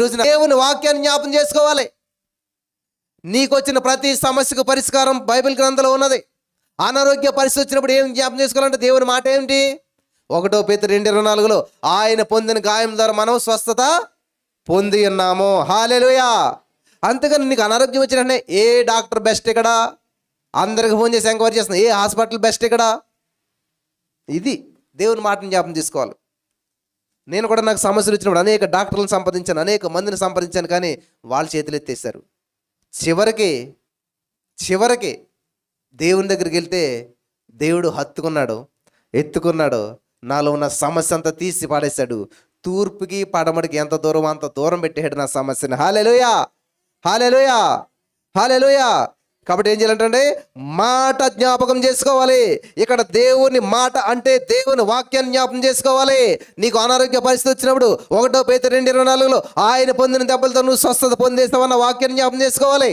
రోజున దేవుని వాక్యాన్ని జ్ఞాపం చేసుకోవాలి. నీకు వచ్చిన ప్రతి సమస్యకు పరిష్కారం బైబిల్ గ్రంథంలో ఉన్నది. అనారోగ్య పరిస్థితి వచ్చినప్పుడు ఏం జ్ఞాపం చేసుకోవాలంటే దేవుని మాట ఏమిటి? ఒకటో పేత రెండు ఇరవై నాలుగులో ఆయన పొందిన గాయం ద్వారా మనం స్వస్థత పొంది ఉన్నాము. హాలేలుయా అంతేగాని నీకు అనారోగ్యం వచ్చిన ఏ డాక్టర్ బెస్ట్ ఇక్కడ? అందరికి ఫోన్ చేసి ఎంక్వైరీ చేస్తున్నా. ఏ హాస్పిటల్ బెస్ట్ ఇక్కడ? ఇది దేవుని మాటని జ్ఞాపం చేసుకోవాలి. నేను కూడా నాకు సమస్యలు వచ్చినప్పుడు అనేక డాక్టర్లను సంపాదించాను అనేక మందిని సంపాదించాను కానీ వాళ్ళ చేతులు ఎత్తేసారు చివరికి చివరికి దేవుని దగ్గరికి వెళ్తే దేవుడు హత్తుకున్నాడు ఎత్తుకున్నాడు నాలో ఉన్న సమస్య అంతా తీసి పాడేశాడు. తూర్పుకి పడమడికి ఎంత దూరం అంత దూరం పెట్టాడు నా సమస్యని. హాలెలుయా! హాలెలుయా! హాలెలుయా! కాబట్టి ఏం చేయాలంటే మాట జ్ఞాపకం చేసుకోవాలి. ఇక్కడ దేవుని మాట అంటే దేవుని వాక్యాన్ని జ్ఞాపకం చేసుకోవాలి. నీకు అనారోగ్య పరిస్థితి వచ్చినప్పుడు ఒకటో పేద రెండు ఇరవై నాలుగులో ఆయన పొందిన దెబ్బలతో నువ్వు స్వస్థత పొందేస్తావన్న వాక్యాన్ని జ్ఞాపకం చేసుకోవాలి.